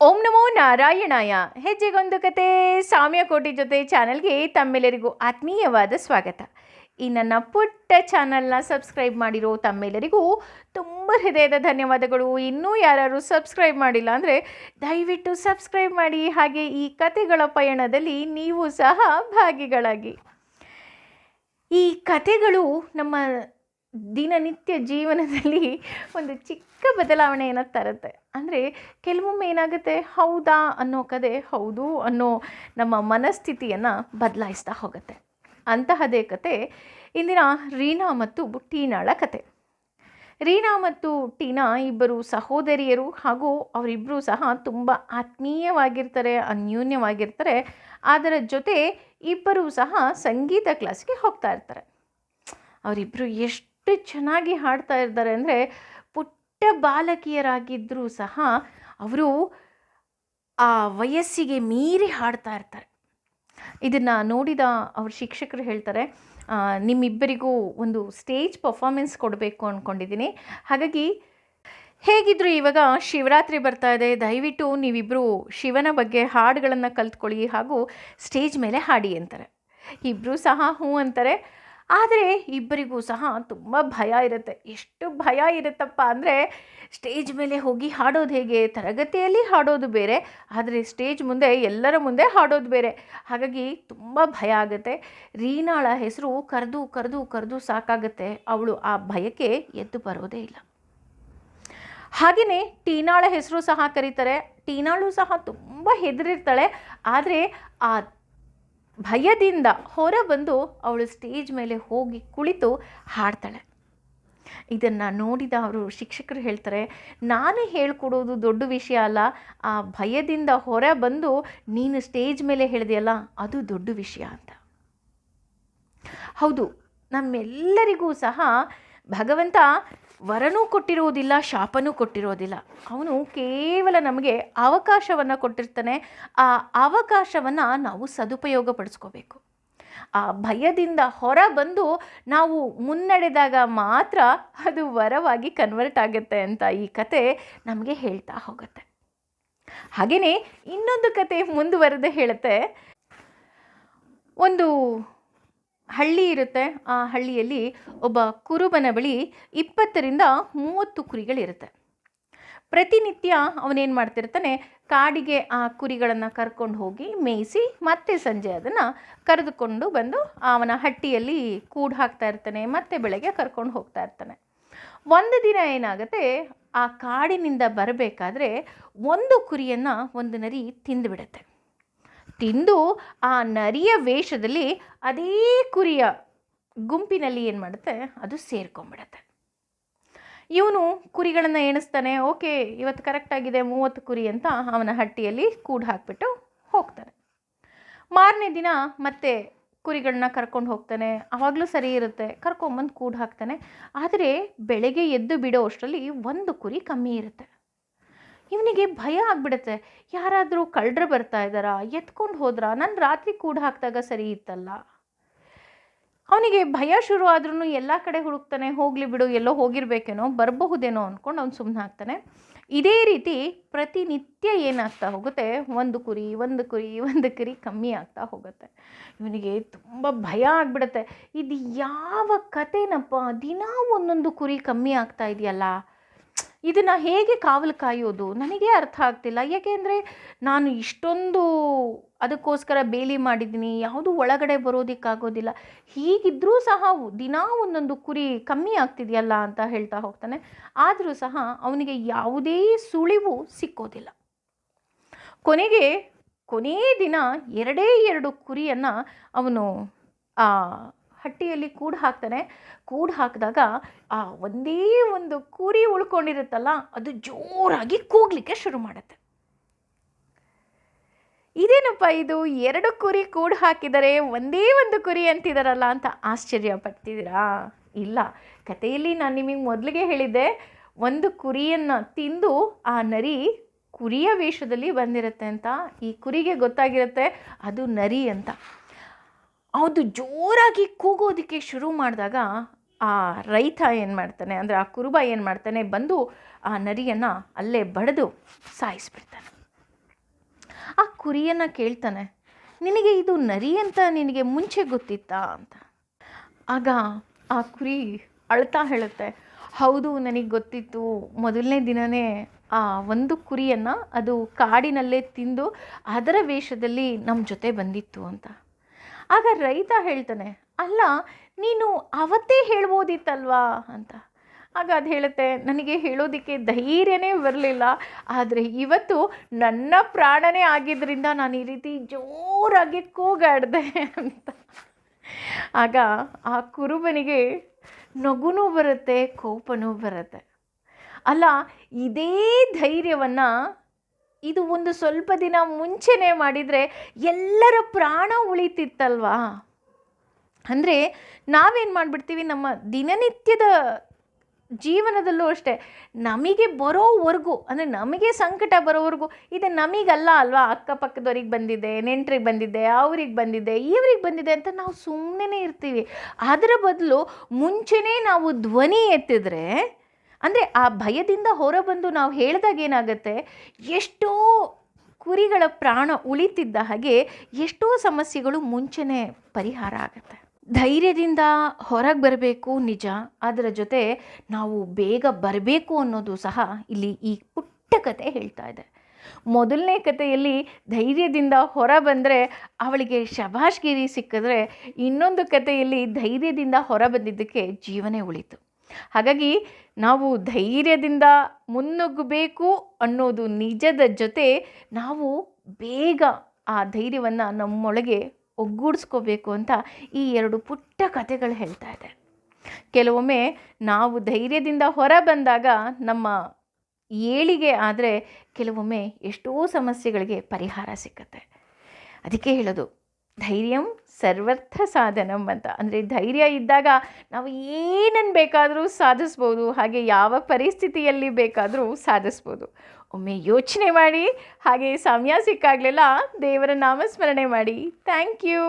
ಓಂ ನಮೋ ನಾರಾಯಣಾಯ. ಹೆಜ್ಜೆಗೊಂದು ಕತೆ. ಸಾಮ್ಯಕೋಟಿ ಜೊತೆ ಚಾನಲ್ಗೆ ತಮ್ಮೆಲ್ಲರಿಗೂ ಆತ್ಮೀಯವಾದ ಸ್ವಾಗತ. ಈ ನನ್ನ ಪುಟ್ಟ ಚಾನಲ್ನ ಸಬ್ಸ್ಕ್ರೈಬ್ ಮಾಡಿರೋ ತಮ್ಮೆಲ್ಲರಿಗೂ ತುಂಬ ಹೃದಯದ ಧನ್ಯವಾದಗಳು. ಇನ್ನೂ ಯಾರು ಸಬ್ಸ್ಕ್ರೈಬ್ ಮಾಡಿಲ್ಲ ಅಂದರೆ ದಯವಿಟ್ಟು ಸಬ್ಸ್ಕ್ರೈಬ್ ಮಾಡಿ. ಹಾಗೆ ಈ ಕತೆಗಳ ಪಯಣದಲ್ಲಿ ನೀವು ಸಹ ಭಾಗಿಗಳಾಗಿ. ಈ ಕತೆಗಳು ನಮ್ಮ ದಿನನಿತ್ಯ ಜೀವನದಲ್ಲಿ ಒಂದು ಚಿಕ್ಕ ಬದಲಾವಣೆಯನ್ನು ತರುತ್ತೆ. ಅಂದರೆ ಕೆಲವೊಮ್ಮೆ ಏನಾಗುತ್ತೆ, ಹೌದಾ ಅನ್ನೋ ಕದೆ ಹೌದು ಅನ್ನೋ ನಮ್ಮ ಮನಸ್ಥಿತಿಯನ್ನು ಬದಲಾಯಿಸ್ತಾ ಹೋಗುತ್ತೆ. ಅಂತಹದೇ ಕತೆ ಇಂದಿನ ರೀನಾ ಮತ್ತು ಟೀನಾಳ ಕತೆ. ರೀನಾ ಮತ್ತು ಟೀನಾ ಇಬ್ಬರು ಸಹೋದರಿಯರು ಹಾಗೂ ಅವರಿಬ್ಬರೂ ಸಹ ತುಂಬ ಆತ್ಮೀಯವಾಗಿರ್ತಾರೆ, ಅನ್ಯೂನ್ಯವಾಗಿರ್ತಾರೆ. ಅದರ ಜೊತೆ ಇಬ್ಬರೂ ಸಹ ಸಂಗೀತ ಕ್ಲಾಸ್ಗೆ ಹೋಗ್ತಾ ಇರ್ತಾರೆ. ಅವರಿಬ್ಬರು ಎಷ್ಟು ಚೆನ್ನಾಗಿ ಹಾಡ್ತಾ ಇರ್ತಾರೆ ಅಂದರೆ ಪುಟ್ಟ ಬಾಲಕಿಯರಾಗಿದ್ದರೂ ಸಹ ಅವರು ಆ ವಯಸ್ಸಿಗೆ ಮೀರಿ ಹಾಡ್ತಾ ಇರ್ತಾರೆ. ಇದನ್ನು ನೋಡಿದ ಅವ್ರ ಶಿಕ್ಷಕರು ಹೇಳ್ತಾರೆ ನಿಮ್ಮಿಬ್ಬರಿಗೂ ಒಂದು ಸ್ಟೇಜ್ ಪರ್ಫಾರ್ಮೆನ್ಸ್ ಕೊಡಬೇಕು ಅಂದ್ಕೊಂಡಿದ್ದೀನಿ ಹಾಗಾಗಿ ಹೇಗಿದ್ರು ಇವಾಗ ಶಿವರಾತ್ರಿ ಬರ್ತಾ ಇದೆ. ದಯವಿಟ್ಟು ನೀವಿಬ್ಬರು ಶಿವನ ಬಗ್ಗೆ ಹಾಡುಗಳನ್ನು ಕಲ್ತ್ಕೊಳ್ಳಿ ಹಾಗೂ ಸ್ಟೇಜ್ ಮೇಲೆ ಹಾಡಿ ಅಂತಾರೆ. ಇಬ್ಬರೂ ಸಹ ಹ್ಞೂ ಅಂತಾರೆ. ಆದರೆ ಇಬ್ಬರಿಗೂ ಸಹ ತುಂಬ ಭಯ ಇರುತ್ತೆ. ಎಷ್ಟು ಭಯ ಇರುತ್ತಪ್ಪ ಅಂದರೆ ಸ್ಟೇಜ್ ಮೇಲೆ ಹೋಗಿ ಹಾಡೋದು ಹೇಗೆ? ತರಗತಿಯಲ್ಲಿ ಹಾಡೋದು ಬೇರೆ, ಆದರೆ ಸ್ಟೇಜ್ ಮುಂದೆ ಎಲ್ಲರ ಮುಂದೆ ಹಾಡೋದು ಬೇರೆ. ಹಾಗಾಗಿ ತುಂಬ ಭಯ ಆಗುತ್ತೆ. ರೀನಾಳ ಹೆಸರು ಕರೆದು ಕರೆದು ಕರೆದು ಸಾಕಾಗುತ್ತೆ. ಅವಳು ಆ ಭಯಕ್ಕೆ ಎದ್ದು ಬರೋದೇ ಇಲ್ಲ. ಹಾಗೆಯೇ ಟೀನಾಳ ಹೆಸರು ಸಹ ಕರೀತಾರೆ. ಟೀನಾಳು ಸಹ ತುಂಬ ಹೆದರಿರ್ತಾಳೆ. ಆದರೆ ಆ ಭಯದಿಂದ ಹೊರ ಬಂದು ಅವಳು ಸ್ಟೇಜ್ ಮೇಲೆ ಹೋಗಿ ಕುಳಿತು ಹಾಡ್ತಾಳೆ. ಇದನ್ನು ನೋಡಿದ ಅವರು ಶಿಕ್ಷಕರು ಹೇಳ್ತಾರೆ, ನಾನು ಹೇಳ್ಕೊಡೋದು ದೊಡ್ಡ ವಿಷಯ ಅಲ್ಲ. ಆ ಭಯದಿಂದ ಹೊರ ಬಂದು ನೀನು ಸ್ಟೇಜ್ ಮೇಲೆ ಹೇಳಿದೆಯಲ್ಲ, ಅದು ದೊಡ್ಡ ವಿಷಯ ಅಂತ. ಹೌದು, ನಮ್ಮೆಲ್ಲರಿಗೂ ಸಹ ಭಗವಂತ ವರನೂ ಕೊಟ್ಟಿರುವುದಿಲ್ಲ, ಶಾಪನೂ ಕೊಟ್ಟಿರೋದಿಲ್ಲ ಅವನು ಕೇವಲ ನಮಗೆ ಅವಕಾಶವನ್ನು ಕೊಟ್ಟಿರ್ತಾನೆ. ಆ ಅವಕಾಶವನ್ನು ನಾವು ಸದುಪಯೋಗ ಪಡಿಸ್ಕೋಬೇಕು ಆ ಭಯದಿಂದ ಹೊರ ಬಂದು ನಾವು ಮುನ್ನಡೆದಾಗ ಮಾತ್ರ ಅದು ವರವಾಗಿ ಕನ್ವರ್ಟ್ ಆಗುತ್ತೆ ಅಂತ ಈ ಕತೆ ನಮಗೆ ಹೇಳ್ತಾ ಹೋಗುತ್ತೆ. ಹಾಗೆಯೇ ಇನ್ನೊಂದು ಕತೆ ಮುಂದುವರೆದು ಹೇಳುತ್ತೆ. ಒಂದು ಹಳ್ಳಿ ಇರುತ್ತೆ. ಆ ಹಳ್ಳಿಯಲ್ಲಿ ಒಬ್ಬ ಕುರುಬನ ಬಳಿ ಇಪ್ಪತ್ತರಿಂದ ಮೂವತ್ತು ಕುರಿಗಳಿರುತ್ತೆ. ಪ್ರತಿನಿತ್ಯ ಅವನೇನು ಮಾಡ್ತಿರ್ತಾನೆ, ಕಾಡಿಗೆ ಆ ಕುರಿಗಳನ್ನು ಕರ್ಕೊಂಡು ಹೋಗಿ ಮೇಯಿಸಿ ಮತ್ತೆ ಸಂಜೆ ಅದನ್ನು ಕರೆದುಕೊಂಡು ಬಂದು ಅವನ ಹಟ್ಟಿಯಲ್ಲಿ ಕೂಡು ಹಾಕ್ತಾ ಇರ್ತಾನೆ, ಮತ್ತೆ ಬೆಳಗ್ಗೆ ಕರ್ಕೊಂಡು ಹೋಗ್ತಾ ಇರ್ತಾನೆ. ಒಂದು ದಿನ ಏನಾಗುತ್ತೆ, ಆ ಕಾಡಿನಿಂದ ಬರಬೇಕಾದ್ರೆ ಒಂದು ಕುರಿಯನ್ನು ಒಂದು ನರಿ ತಿಂದುಬಿಡುತ್ತೆ ತಿಂದು ಆ ನರಿಯ ವೇಷದಲ್ಲಿ ಅದೇ ಕುರಿಯ ಗುಂಪಿನಲ್ಲಿ ಏನು ಮಾಡುತ್ತೆ? ಅದು ಸೇರ್ಕೊಂಬಿಡತ್ತೆ ಇವನು ಕುರಿಗಳನ್ನು ಎಣಿಸ್ತಾನೆ, ಓಕೆ, ಇವತ್ತು ಕರೆಕ್ಟಾಗಿದೆ ಮೂವತ್ತು ಕುರಿ ಅಂತ ಅವನ ಹಟ್ಟಿಯಲ್ಲಿ ಕೂಡು ಹಾಕಿಬಿಟ್ಟು ಹೋಗ್ತಾನೆ. ಮಾರನೇ ದಿನ ಮತ್ತೆ ಕುರಿಗಳನ್ನ ಕರ್ಕೊಂಡು ಹೋಗ್ತಾನೆ, ಆವಾಗಲೂ ಸರಿ ಇರುತ್ತೆ, ಕರ್ಕೊಂಬಂದು ಕೂಡು ಹಾಕ್ತಾನೆ. ಆದರೆ ಬೆಳಗ್ಗೆ ಎದ್ದು ಬಿಡೋ ಅಷ್ಟರಲ್ಲಿ ಒಂದು ಕುರಿ ಕಮ್ಮಿ ಇರುತ್ತೆ. ಇವನಿಗೆ ಭಯ ಆಗಿಬಿಡುತ್ತೆ. ಯಾರಾದರೂ ಕಳ್ಳರು ಬರ್ತಾ ಇದ್ದಾರಾ? ಎತ್ಕೊಂಡು ಹೋದ್ರಾ? ನಾನು ರಾತ್ರಿ ಕೂಡ ಹಾಕಿದಾಗ ಸರಿ ಇತ್ತಲ್ಲ. ಅವನಿಗೆ ಭಯ ಶುರು ಆದ್ರೂ ಎಲ್ಲ ಕಡೆ ಹುಡುಕ್ತಾನೆ, ಹೋಗಲಿ ಬಿಡು, ಎಲ್ಲೋ ಹೋಗಿರ್ಬೇಕೇನೋ, ಬರಬಹುದೇನೋ ಅಂದ್ಕೊಂಡು ಅವ್ನು ಸುಮ್ಮನೆ ಹಾಕ್ತಾನೆ. ಇದೇ ರೀತಿ ಪ್ರತಿನಿತ್ಯ ಏನಾಗ್ತಾ ಹೋಗುತ್ತೆ? ಒಂದು ಕುರಿ ಒಂದು ಕುರಿ ಒಂದು ಕುರಿ ಕಮ್ಮಿ ಆಗ್ತಾ ಹೋಗುತ್ತೆ. ಇವನಿಗೆ ತುಂಬ ಭಯ ಆಗ್ಬಿಡುತ್ತೆ. ಇದು ಯಾವ ಕಥೆನಪ್ಪ? ದಿನ ಒಂದೊಂದು ಕುರಿ ಕಮ್ಮಿ ಆಗ್ತಾ ಇದೆಯಲ್ಲ? ಇದನ್ನು ಹೇಗೆ ಕಾವಲು ಕಾಯೋದು? ನನಗೆ ಅರ್ಥ ಆಗ್ತಿಲ್ಲ. ಯಾಕೆಂದರೆ ನಾನು ಇಷ್ಟೊಂದು ಅದಕ್ಕೋಸ್ಕರ ಬೇಲಿ ಮಾಡಿದ್ದೀನಿ, ಯಾವುದು ಒಳಗಡೆ ಬರೋದಕ್ಕಾಗೋದಿಲ್ಲ. ಹೀಗಿದ್ದರೂ ಸಹ ದಿನಾ ಒಂದೊಂದು ಕುರಿ ಕಮ್ಮಿ ಆಗ್ತಿದೆಯಲ್ಲ ಅಂತ ಹೇಳ್ತಾ ಹೋಗ್ತಾನೆ. ಆದರೂ ಸಹ ಅವನಿಗೆ ಯಾವುದೇ ಸುಳಿವು ಸಿಕ್ಕೋದಿಲ್ಲ. ಕೊನೆಗೆ ಕೊನೆಯ ದಿನ ಎರಡೇ ಎರಡು ಕುರಿಯನ್ನು ಅವನು ಹಟ್ಟಿಯಲ್ಲಿ ಕೂಡು ಹಾಕ್ತಾನೆ. ಕೂಡು ಹಾಕಿದಾಗ ಆ ಒಂದೇ ಒಂದು ಕುರಿ ಉಳ್ಕೊಂಡಿರುತ್ತಲ್ಲ, ಅದು ಜೋರಾಗಿ ಕೂಗ್ಲಿಕ್ಕೆ ಶುರು ಮಾಡುತ್ತೆ. ಇದೇನಪ್ಪ ಇದು? ಎರಡು ಕುರಿ ಕೂಡು ಹಾಕಿದರೆ ಒಂದೇ ಒಂದು ಕುರಿ ಅಂತಿದಾರಲ್ಲ ಅಂತ ಆಶ್ಚರ್ಯ ಪಡ್ತಿದ್ದೀರಾ ಇಲ್ಲ. ಕಥೆಯಲ್ಲಿ ನಾನು ನಿಮಗೆ ಮೊದಲಿಗೆ ಹೇಳಿದ್ದೆ, ಒಂದು ಕುರಿಯನ್ನು ತಿಂದು ಆ ನರಿ ಕುರಿಯ ವೇಷದಲ್ಲಿ ಬಂದಿರುತ್ತೆ ಅಂತ. ಈ ಕುರಿಗೆ ಗೊತ್ತಾಗಿರುತ್ತೆ, ಅದು ನರಿ ಅಂತ. ಅದು ಜೋರಾಗಿ ಕೂಗೋದಕ್ಕೆ ಶುರು ಮಾಡಿದಾಗ ಆ ರೈತ ಏನು ಮಾಡ್ತಾನೆ ಅಂದರೆ ಆ ಕುರುಬ ಏನು ಮಾಡ್ತಾನೆ ಬಂದು ಆ ನರಿಯನ್ನು ಅಲ್ಲೇ ಬಡಿದು ಸಾಯಿಸ್ಬಿಡ್ತಾನೆ. ಕುರಿಯನ್ನು ಕೇಳ್ತಾನೆ, ನಿನಗೆ ಇದು ನರಿ ಅಂತ ನಿನಗೆ ಮುಂಚೆ ಗೊತ್ತಿತ್ತಾ ಅಂತ. ಆಗ ಆ ಕುರಿ ಅಳ್ತಾ ಹೇಳುತ್ತೆ, ಹೌದು ನನಗೆ ಗೊತ್ತಿತ್ತು, ಮೊದಲನೇ ದಿನವೇ ಆ ಒಂದು ಕುರಿಯನ್ನು ಅದು ಕಾಡಿನಲ್ಲೇ ತಿಂದು ಅದರ ವೇಷದಲ್ಲಿ ನಮ್ಮ ಜೊತೆ ಬಂದಿತ್ತು ಅಂತ. ಆಗ ರೈತ ಹೇಳ್ತಾನೆ, ಅಲ್ಲ, ನೀನು ಅವತ್ತೇ ಹೇಳ್ಬೋದಿತ್ತಲ್ವಾ? ಅಂತ. ಆಗ ಅದು ಹೇಳುತ್ತೆ, ನನಗೆ ಹೇಳೋದಕ್ಕೆ ಧೈರ್ಯನೇ ಬರಲಿಲ್ಲ, ಆದರೆ ಇವತ್ತು ನನ್ನ ಪ್ರಾಣನೇ ಆಗಿದ್ದರಿಂದ ನಾನು ಈ ರೀತಿ ಜೋರಾಗಿ ಕೂಗಾಡಿದೆ ಅಂತ. ಆಗ ಆ ಕುರುಬನಿಗೆ ನಗುನೂ ಬರುತ್ತೆ, ಕೋಪನೂ ಬರುತ್ತೆ. ಅಲ್ಲ, ಇದೇ ಧೈರ್ಯವನ್ನು ಇದು ಒಂದು ಸ್ವಲ್ಪ ದಿನ ಮುಂಚೆನೇ ಮಾಡಿದರೆ ಎಲ್ಲರ ಪ್ರಾಣ ಉಳಿತಿತ್ತಲ್ವಾ? ಅಂದರೆ ನಾವೇನು ಮಾಡಿಬಿಡ್ತೀವಿ, ನಮ್ಮ ದಿನನಿತ್ಯದ ಜೀವನದಲ್ಲೂ ಅಷ್ಟೇ, ನಮಗೆ ಬರೋವರೆಗೂ, ಅಂದರೆ ನಮಗೆ ಸಂಕಟ ಬರೋವರೆಗೂ, ಇದು ನಮಗಲ್ಲ ಅಲ್ವಾ? ಅಕ್ಕಪಕ್ಕದವ್ರಿಗೆ ಬಂದಿದೆ, ನೆಂಟ್ರಿಗೆ ಬಂದಿದೆ, ಅವ್ರಿಗೆ ಬಂದಿದೆ, ಇವ್ರಿಗೆ ಬಂದಿದೆ ಅಂತ ನಾವು ಸುಮ್ಮನೆ ಇರ್ತೀವಿ. ಅದರ ಬದಲು ಮುಂಚೆನೇ ನಾವು ಧ್ವನಿ ಎತ್ತಿದ್ರೆ ಅಂದರೆ ಆ ಭಯದಿಂದ ಹೊರಬಂದು ನಾವು ಹೇಳಿದಾಗ ಏನಾಗುತ್ತೆ? ಎಷ್ಟೋ ಕುರಿಗಳ ಪ್ರಾಣ ಉಳಿತಿದ್ದ ಹಾಗೆ ಎಷ್ಟೋ ಸಮಸ್ಯೆಗಳು ಮುಂಚೆನೇ ಪರಿಹಾರ ಆಗುತ್ತೆ. ಧೈರ್ಯದಿಂದ ಹೊರಗೆ ಬರಬೇಕು ನಿಜ ಅದರ ಜೊತೆ ನಾವು ಬೇಗ ಬರಬೇಕು ಅನ್ನೋದು ಸಹ ಇಲ್ಲಿ ಈ ಪುಟ್ಟ ಕತೆ ಹೇಳ್ತಾ ಇದೆ. ಮೊದಲನೇ ಕಥೆಯಲ್ಲಿ ಧೈರ್ಯದಿಂದ ಹೊರ ಬಂದರೆ ಅವಳಿಗೆ ಶಭಾಷ್ಗಿರಿ ಸಿಕ್ಕಿದ್ರೆ ಇನ್ನೊಂದು ಕಥೆಯಲ್ಲಿ ಧೈರ್ಯದಿಂದ ಹೊರ ಬಂದಿದ್ದಕ್ಕೆ ಜೀವನೇ ಉಳಿತು. ಹಾಗಾಗಿ ನಾವು ಧೈರ್ಯದಿಂದ ಮುನ್ನುಗ್ಗಬೇಕು ಅನ್ನೋದು ನಿಜದ ಜೊತೆ ನಾವು ಬೇಗ ಆ ಧೈರ್ಯವನ್ನು ನಮ್ಮೊಳಗೆ ಒಗ್ಗೂಡಿಸ್ಕೋಬೇಕು ಅಂತ ಈ ಎರಡು ಪುಟ್ಟ ಕಥೆಗಳು ಹೇಳ್ತಾ ಇದೆ. ಕೆಲವೊಮ್ಮೆ ನಾವು ಧೈರ್ಯದಿಂದ ಹೊರ ಬಂದಾಗ ನಮ್ಮ ಏಳಿಗೆ ಆದರೆ ಕೆಲವೊಮ್ಮೆ ಎಷ್ಟೋ ಸಮಸ್ಯೆಗಳಿಗೆ ಪರಿಹಾರ ಸಿಕ್ಕತ್ತೆ. ಅದಕ್ಕೆ ಹೇಳೋದು ಧೈರ್ಯಂ ಸರ್ವರ್ಥ ಸಾಧನಂ ಅಂತ. ಅಂದರೆ ಧೈರ್ಯ ಇದ್ದಾಗ ನಾವು ಏನನ್ನು ಬೇಕಾದರೂ ಸಾಧಿಸ್ಬೋದು, ಹಾಗೆ ಯಾವ ಪರಿಸ್ಥಿತಿಯಲ್ಲಿ ಬೇಕಾದರೂ ಸಾಧಿಸ್ಬೋದು. ಒಮ್ಮೆ ಯೋಚನೆ ಮಾಡಿ, ಹಾಗೆ ಸಮಯ ಸಿಕ್ಕಾಗಲೆಲ್ಲ ದೇವರ ನಾಮಸ್ಮರಣೆ ಮಾಡಿ. Thank you.